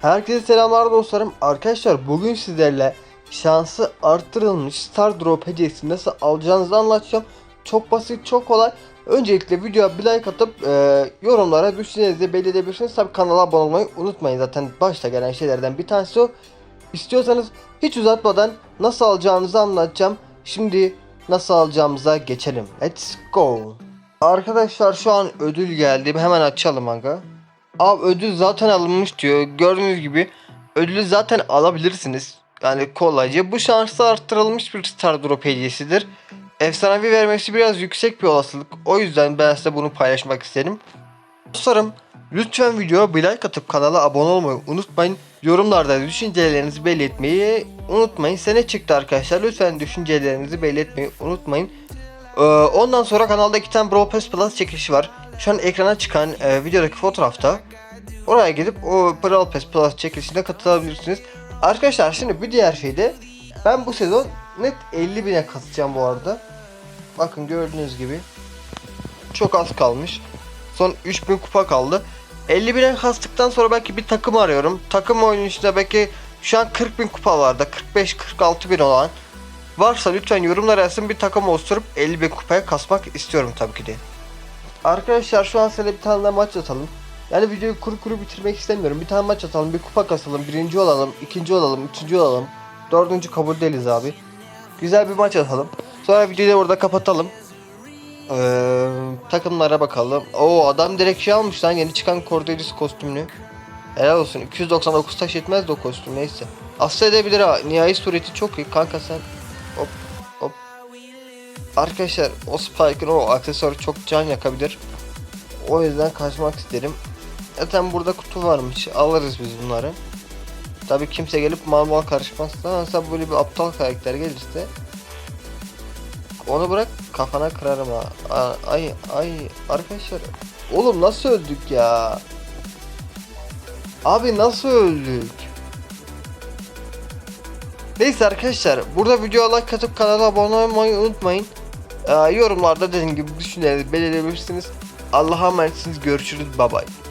Herkese selamlar dostlarım. Arkadaşlar bugün sizlerle şansı arttırılmış Star Drop hediyesi nasıl alacağınızı anlatacağım. Çok basit, çok kolay. Öncelikle videoya bir like atıp e, yorumlara düşüncelerinizi belli edebilirsiniz. Tabi kanala abone olmayı unutmayın. Zaten başta gelen şeylerden bir tanesi o. İstiyorsanız hiç uzatmadan nasıl alacağınızı anlatacağım. Şimdi nasıl alacağımıza geçelim. Let's go. Arkadaşlar şu an ödül geldi. Hemen açalım aga. Abi ödül zaten alınmış diyor. Gördüğünüz gibi ödülü zaten alabilirsiniz. Yani kolayca. Bu şansı arttırılmış bir Star Drop hediyesidir. Efsanevi vermesi biraz yüksek bir olasılık. O yüzden ben size bunu paylaşmak istedim. Dostlarım lütfen videoya bir like atıp kanala abone olmayı unutmayın. Yorumlarda düşüncelerinizi belli etmeyi unutmayın. Sene çıktı arkadaşlar. Lütfen düşüncelerinizi belli etmeyi unutmayın. Ee, ondan sonra kanalda iki tane Brawl Pass Plus çekilişi var. Şu an ekrana çıkan e, videodaki fotoğrafta. Oraya gidip o Brawl Pass Plus çekilişine katılabilirsiniz. Arkadaşlar şimdi bir diğer şey de ben bu sezon net 50 bine katacağım bu arada. Bakın gördüğünüz gibi çok az kalmış. Son 3000 kupa kaldı. 50 bine kastıktan sonra belki bir takım arıyorum. Takım oyunu işte belki şu an 40 bin kupa vardı. 45-46 bin olan. Varsa lütfen yorumlara yazsın bir takım oluşturup 50 bin kupaya kasmak istiyorum tabii ki de. Arkadaşlar şu an size bir tane daha maç atalım. Yani videoyu kuru kuru bitirmek istemiyorum. Bir tane maç atalım, bir kupa kasalım, birinci olalım, ikinci olalım, üçüncü olalım. Dördüncü kabul değiliz abi. Güzel bir maç atalım. Sonra videoyu da orada kapatalım. Ee, takımlara bakalım. Oo adam direkt şey almış lan yeni çıkan Cordelius kostümünü. Helal olsun. 299 taş etmez de o kostüm neyse. Asla edebilir ha. Nihai sureti çok iyi. Kanka sen hop. Arkadaşlar o Spike'ın o aksesuarı çok can yakabilir. O yüzden kaçmak isterim. Zaten burada kutu varmış. Alırız biz bunları. Tabi kimse gelip mal mal karışmazsa mesela böyle bir aptal karakter gelirse onu bırak kafana kırarım ha. Ay ay arkadaşlar. Oğlum nasıl öldük ya? Abi nasıl öldük? Neyse arkadaşlar burada videoya like atıp kanala abone olmayı unutmayın. Ee, yorumlarda dediğim gibi düşüncelerinizi belirleyebilirsiniz. Allah'a emanetsiniz. Görüşürüz. Bye bye.